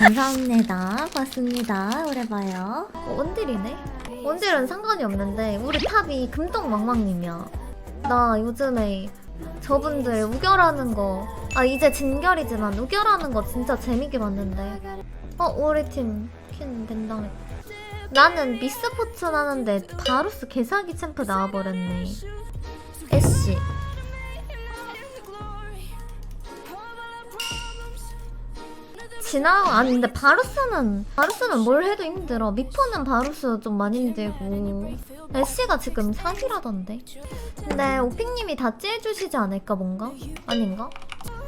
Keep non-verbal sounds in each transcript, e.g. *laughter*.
감사합니다. 봤습니다. 오래 봐요. 어, 원딜이네? 원딜은 상관이 없는데 우리 탑이 금동망망님이야. 나 요즘에 저분들 우결하는 거, 아 이제 진결이지만 우결하는 거 진짜 재밌게 봤는데. 어 우리 팀킨 된당했다. 나는 미스포츠 하는데 바루스 개사기 챔프 나와버렸네. 애쉬. 지나? 아니 근데 바루스는 바루스는 뭘 해도 힘들어. 미포는 바루스 좀 많이 힘들고. 애쉬가 지금 사기라던데. 근데 오핑님이 다 찌해주시지 않을까 뭔가? 아닌가?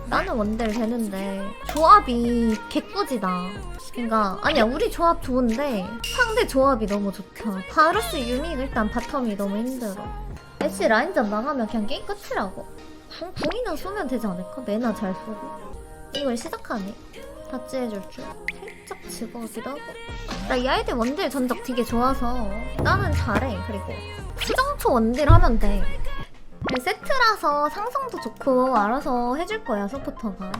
나는 원딜 되는데. 조합이 개꾸지다. 그니까 아니야 우리 조합 좋은데 상대 조합이 너무 좋다. 바루스 유믹 일단 바텀이 너무 힘들어. 애쉬 라인전 망하면 그냥 게임 끝이라고. 궁- 궁이나 쏘면 되지 않을까? 매나 잘 쏘고. 이걸 시작하네 같이 해줄 줄. 살짝 즐거우기도 하고. 나 이 아이들 원딜 전적 되게 좋아서 나는 잘해. 그리고 수정초 원딜 하면 돼. 세트라서 상성도 좋고 알아서 해줄 거야 서포터가.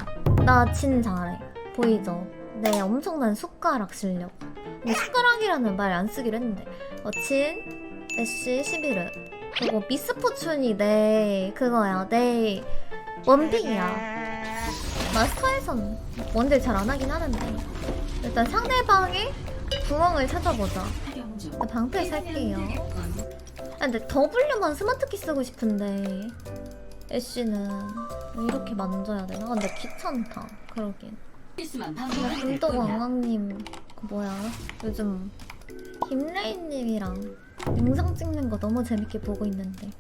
나 진 잘해. 보이죠? 내 엄청난 숟가락 실력. 근데 숟가락이라는 말 안 쓰기로 했는데. 어, 진, 애쉬, 시비르 그리고 미스포춘이 내 그거야. 내 원픽이야 마스터에선 원딜 잘 안 하긴 하는데. 일단 상대방의 구멍을 찾아보자. 방패 살게요. 아, 근데 W만 스마트키 쓰고 싶은데 애쉬는 왜 이렇게 만져야 되나? 근데 귀찮다. 그러긴. 근데 금도 왕왕님 그 뭐야? 요즘 김레인님이랑 영상 찍는 거 너무 재밌게 보고 있는데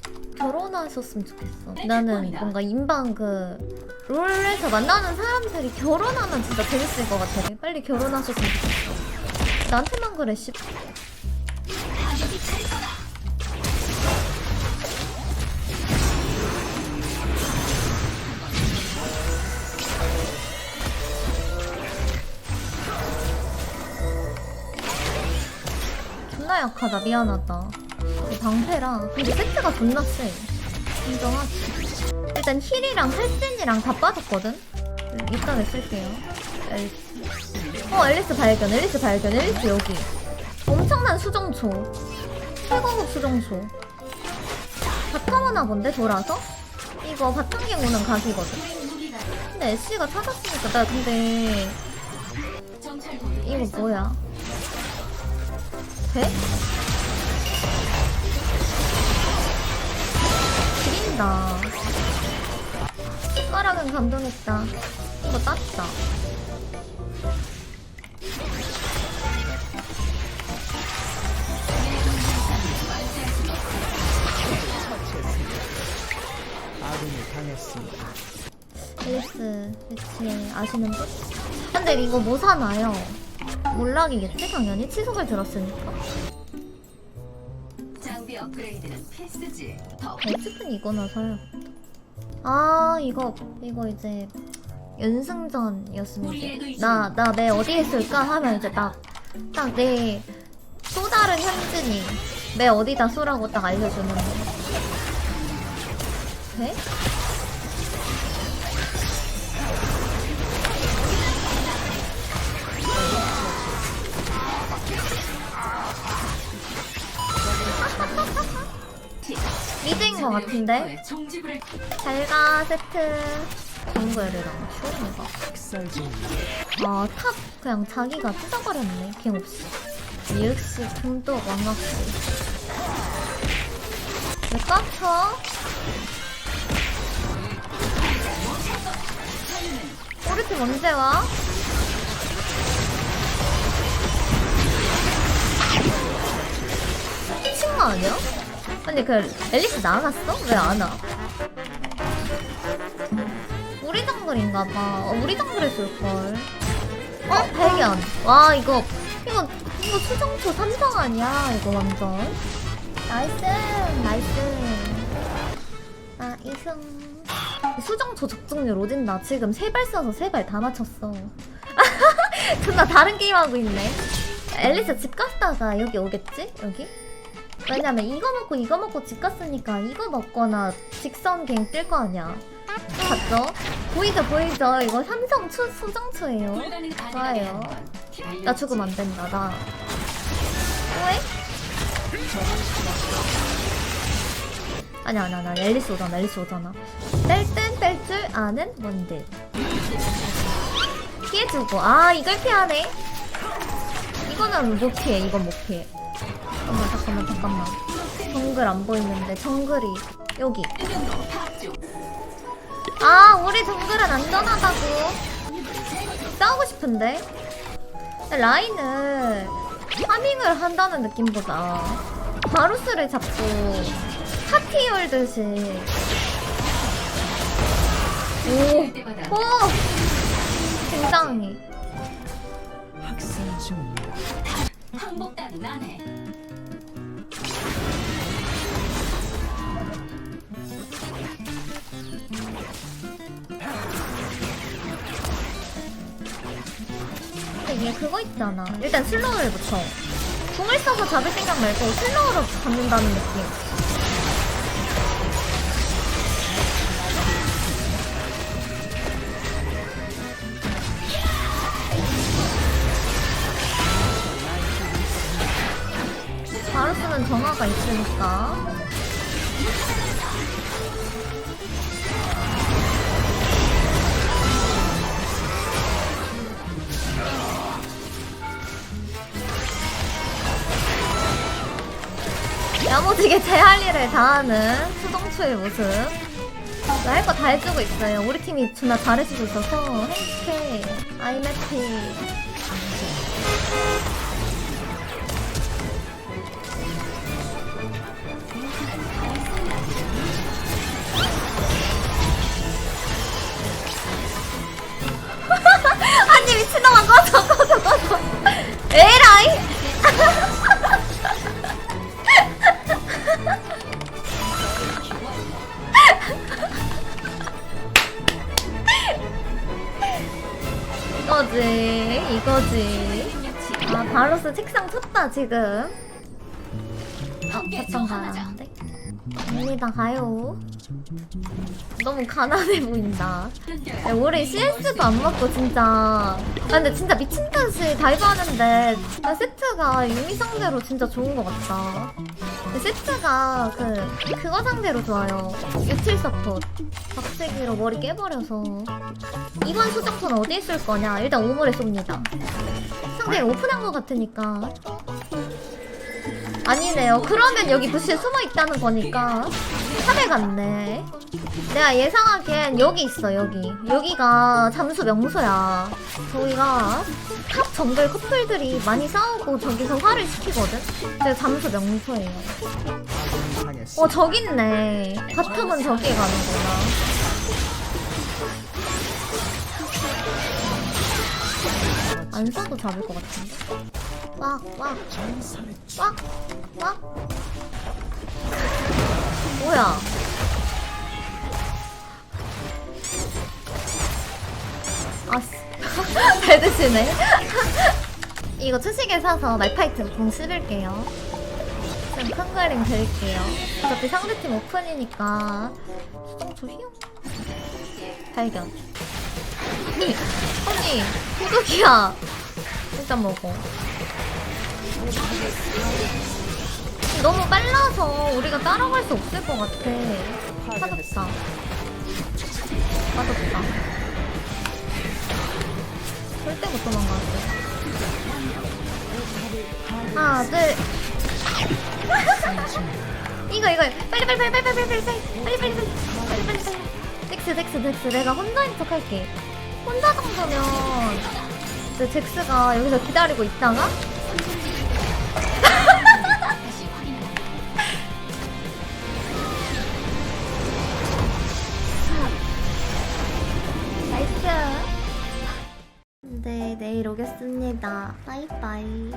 결혼하셨으면 좋겠어. 나는 뭔가 인방 그 롤에서 만나는 사람들이 결혼하면 진짜 재밌을 것 같아. 빨리 결혼하셨으면 좋겠어. 나한테만 그래 씨. 존나 약하다 미안하다 이 방패랑 근데 세트가 존나 세. 인정하지? 일단 힐이랑 팔진이랑 다 빠졌거든? 이따가 쓸게요. 앨리스. 어 앨리스 발견 앨리스 발견 앨리스 여기. 엄청난 수정초. 최고급 수정초. 바텀 하나 본데 돌아서? 이거 바텀갱 오는 각이거든? 근데 애쉬가 찾았으니까 나 근데 이거 뭐야? 돼? 지린다. 숟가락은 감동했다. 이거 땄다. 아군이 당했습니다. 앨리스 대체 아시는 분? 근데 이거 뭐 사나요? 몰락이겠지 당연히 치속을 들었으니까. 업그레이드는 필수지. 더 어쨌든 이거나 사요. 아 이거 이거 이제 연승전이었으면 이제 나나 내 어디에 쓸까 하면 이제 딱 딱 내 또 다른 현진이 내 어디다 쏘라고 딱 알려주는 거. 돼? 미드인 것 같은데? 잘가 세트 정글이랑 중 아, 탑 그냥 자기가 뜯어버렸네, 갱 없이. 역시 금도 왕각시. 왜 깝쳐? 우리 팀 언제 와? 거 아니야? 근데 그 앨리스 나갔어? 왜 안 와? 우리 정글인가 봐. 어, 우리 정글에 쏠걸. 어, 발견. 와, 이거, 이거, 이거 수정초 삼성 아니야? 이거 완전. 나이스, 나이스. 나이스. 수정초 적중률 오진다. 지금 세발 쏴서 세 발 다 맞췄어. *laughs* 존나 다른 게임 하고 있네. 앨리스 집 갔다가 여기 오겠지? 여기? 왜냐면 이거 먹고 이거 먹고 집 갔으니까 이거 먹거나 직선 갱 뜰 거 아니야. 봤죠? 보이죠 보이죠? 이거 삼성 추 소정추예요. 좋아요. 나 죽으면 안 된다 나. 왜? 아니야 아니야 아니야. 앨리스 오잖아 앨리스 오잖아. 뺄땐 뺄 줄 아는 뭔들 피해주고. 아 이걸 피하네. 이거는 못 피해 이건 못 피해 잠깐만 잠깐만. 정글 안 보이는데 정글이 여기. 아 우리 정글은 안전하다고. 싸우고 싶은데? 라인을 파밍을 한다는 느낌보다 바루스를 잡고 파티 열듯이. 오, 오 굉장히. 학살 중입니다. 항복단 난해. 그거 있잖아. 일단 슬로우를 붙여. 궁을 써서 잡을 생각 말고 슬로우로 잡는다는 느낌. 바루스는 정화가 있으니까 야무지게 제 할 일을 다하는 수동추의 모습. 나 할 거 다 해주고 있어요. 우리 팀이 존나 잘해주고 있어서. 행복해 happy. *laughs* 아니 미친놈아 꺼져 꺼져 꺼져 에라이 이거지 이거지. 아 바로스 책상 쳤다 지금. 어 바탕 가야 하는데 갑니다 가요 너무 가난해 보인다. 야, 우리 CS도 안 맞고 진짜. 아 근데 진짜 미친 듯이 다이브 하는데 나 세트가 유미 상대로 진짜 좋은 것 같다. 근데 세트가 그 그거 상대로 좋아요. 유틸 서폿 박치기로 머리 깨버려서. 이번 수정선 어디에 쓸 거냐? 일단 우물에 쏩니다. 상대 오픈한 것 같으니까. 아니네요. 그러면 여기 부시에 숨어 있다는 거니까 탑에 갔네. 내가 예상하기엔 여기 있어 여기. 여기가 잠수 명소야. 저기가 탑 정글 커플들이 많이 싸우고 저기서 화를 시키거든? 근데 잠수 명소예요. 어 저기 있네. 바텀은 저기에 가는구나 안 써도 잡을 것 같은데? 왁. 뭐야? 아씨. *laughs* 잘 드시네. *laughs* 이거 초식에 사서 말파이트 공 씹을게요. 좀 큰 그림 그릴게요. 어차피 상대팀 오픈이니까. 수동초 휘용 발견. 아니 아니 호두기야. 일단 먹어 너무 빨라서 우리가 따라갈 수 없을 것 같아 찾았다 맞았다 절대 못 도망가지 하나 둘 이거 이거 빨리 빨리 빨리 빨리 빨리 빨리 빨리 빨리 빨리 빨리 빨리 빨리 빨리 빨리 잭스 잭스 잭스 내가 혼자인 척 할게 혼자 정도면 잭스가 여기서 기다리고 있다가 이러겠습니다. 바이바이.